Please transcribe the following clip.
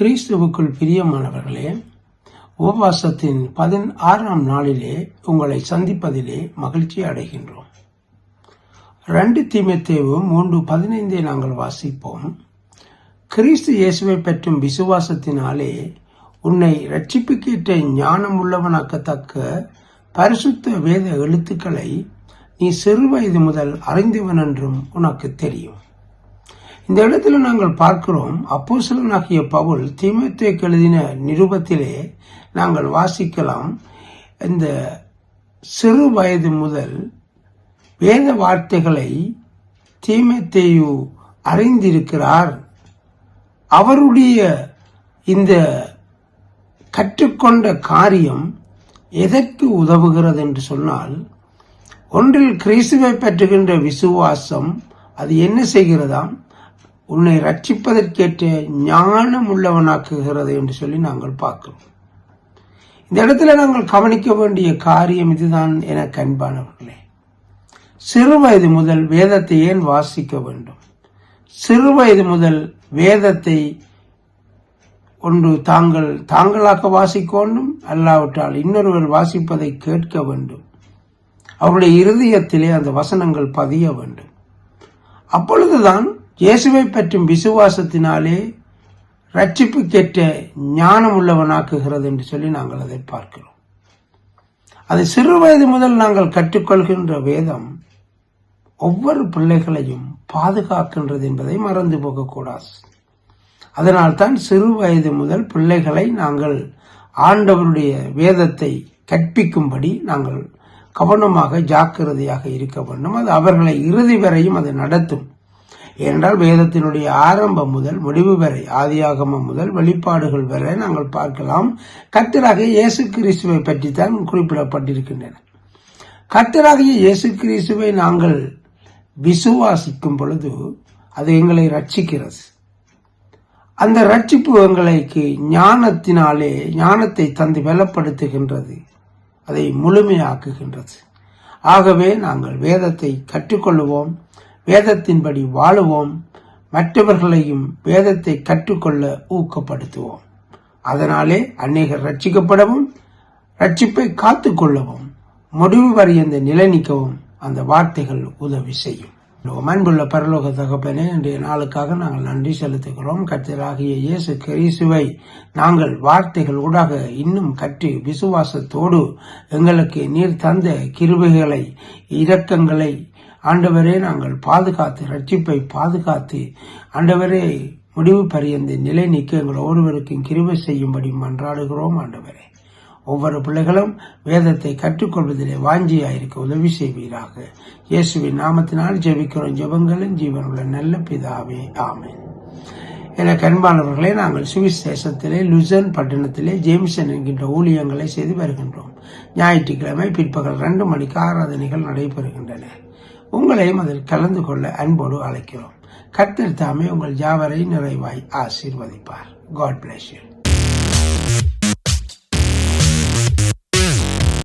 கிறிஸ்துவுக்குள் பிரியமானவர்களே உபவாசத்தின் பதினாறாம் நாளிலே உங்களை சந்திப்பதிலே மகிழ்ச்சி அடைகின்றோம். ரெண்டு தீமத்தேவு மூன்று பதினைந்தை நாங்கள் வாசிப்போம். கிறிஸ்து இயேசுவை பற்றும் விசுவாசத்தினாலே உன்னை ரட்சிப்புக்கேற்ற ஞானம் உள்ளவனாக்கத்தக்க பரிசுத்த வேத எழுத்துக்களை நீ சிறுவயது முதல் அறிந்தவன் என்றும் உனக்கு தெரியும். இந்த இடத்துல நாங்கள் பார்க்கிறோம் அப்போசலனாகிய பவுல் தீமத்தை எழுதின நிருபத்திலே நாங்கள் வாசிக்கலாம். இந்த சிறு வயது முதல் வேத வார்த்தைகளை தீமத்தேயு அறிந்திருக்கிறார். அவருடைய இந்த கற்றுக்கொண்ட காரியம் எதற்கு உதவுகிறது என்று சொன்னால் ஒன்றில் கிறிஸ்துவை பற்றுகின்ற விசுவாசம் அது என்ன செய்கிறதாம்? உன்னை ரட்சிப்பதற்கேற்ற ஞானம் உள்ளவனாக்குகிறது என்று சொல்லி நாங்கள் பார்க்கிறோம். இந்த இடத்துல நாங்கள் கவனிக்க வேண்டிய காரியம் இதுதான் என கண்பானவர்களே. சிறு வயது முதல் வேதத்தை ஏன் வாசிக்க வேண்டும்? சிறு வயது முதல் வேதத்தை ஒன்று தாங்கள் தாங்களாக வாசிக்க வேண்டும் அல்லாவிட்டால் இன்னொருவர் வாசிப்பதை கேட்க வேண்டும். அவருடைய இருதயத்திலே அந்த வசனங்கள் பதிய வேண்டும். அப்பொழுதுதான் இயேசுவை பற்றும் விசுவாசத்தினாலே ரட்சிப்புக்கேற்ற ஞானம் உள்ளவனாக்குகிறது என்று சொல்லி நாங்கள் அதை பார்க்கிறோம். அது சிறு வயது முதல் நாங்கள் கற்றுக்கொள்கின்ற வேதம் ஒவ்வொரு பிள்ளைகளையும் பாதுகாக்கின்றது என்பதை மறந்து போகக்கூடாது. அதனால் தான் சிறு வயது முதல் பிள்ளைகளை நாங்கள் ஆண்டவருடைய வேதத்தை கற்பிக்கும்படி நாங்கள் கவனமாக ஜாக்கிரதையாக இருக்க வேண்டும். அது அவர்களை இறுதி வரையும் அது நடத்தும். ஏனென்றால் வேதத்தினுடைய ஆரம்பம் முதல் முடிவு வரை ஆதியாகமம் முதல் வெளிப்பாடுகள் வரை நாங்கள் பார்க்கலாம். கத்தராக இயேசு கிறிஸ்துவை பற்றித்தான் குறிப்பிடப்பட்டிருக்கின்றன. கத்தராகிய இயேசு கிறிஸ்துவை நாங்கள் விசுவாசிக்கும் பொழுது அது எங்களை ரட்சிக்கிறது அந்த ரட்சிப்பு எங்களுக்கு ஞானத்தினாலே ஞானத்தை தந்து பலப்படுத்துகின்றது. அதை முழுமையாக்குகின்றது. ஆகவே நாங்கள் வேதத்தை கற்றுக்கொள்வோம். வேதத்தின்படி வாழுவோம் மற்றவர்களையும் வேதத்தை கற்றுக்கொள்ள ஊக்கப்படுத்துவோம். அதனாலே அநேகர் ரட்சிக்கப்படவும் ரட்சிப்பை காத்து கொள்ளவும் முடிவு வரை அந்த நிலை நிற்கவும் அந்த வார்த்தைகள் உதவி செய்யும். அன்புள்ள பரலோக தகப்பனே இன்றைய நாளுக்காக நாங்கள் நன்றி செலுத்துகிறோம். கத்தராகிய இயேசு கிறிசுவை நாங்கள் வார்த்தைகள் ஊடாக இன்னும் கற்று விசுவாசத்தோடு எங்களுக்கு நீர் தந்த கிருபைகளை இரக்கங்களை ஆண்டவரே நாங்கள் பாதுகாத்து ரட்சிப்பை பாதுகாத்து ஆண்டவரே முடிவு பரியந்த நிலை நிற்க எங்கள் ஒருவருக்கும் கிருவை செய்யும்படி மன்றாடுகிறோம் ஆண்டவரே. ஒவ்வொரு பிள்ளைகளும் வேதத்தை கற்றுக்கொள்வதிலே வாஞ்சியாயிருக்க உதவி செய்வீராக. இயேசுவின் நாமத்தினால் ஜெபிக்கிறோம் ஜெபங்களும் ஜீவனுள்ள நல்ல பிதாவே ஆமேன். என கண்பாளர்களே நாங்கள் சுவிசேஷத்திலே லுசன் பட்டணத்திலே ஜேம்சன் என்கின்ற ஊழியங்களை செய்து வருகின்றோம். ஞாயிற்றுக்கிழமை பிற்பகல் ரெண்டு மணிக்கு ஆராதனைகள் நடைபெறுகின்றன. உங்களையும் அதில் கலந்து கொள்ள அன்போடு அழைக்கிறோம். கர்த்தர் தாமே உங்கள் ஜாவரை நிறைவாய் ஆசீர்வதிப்பார். God bless you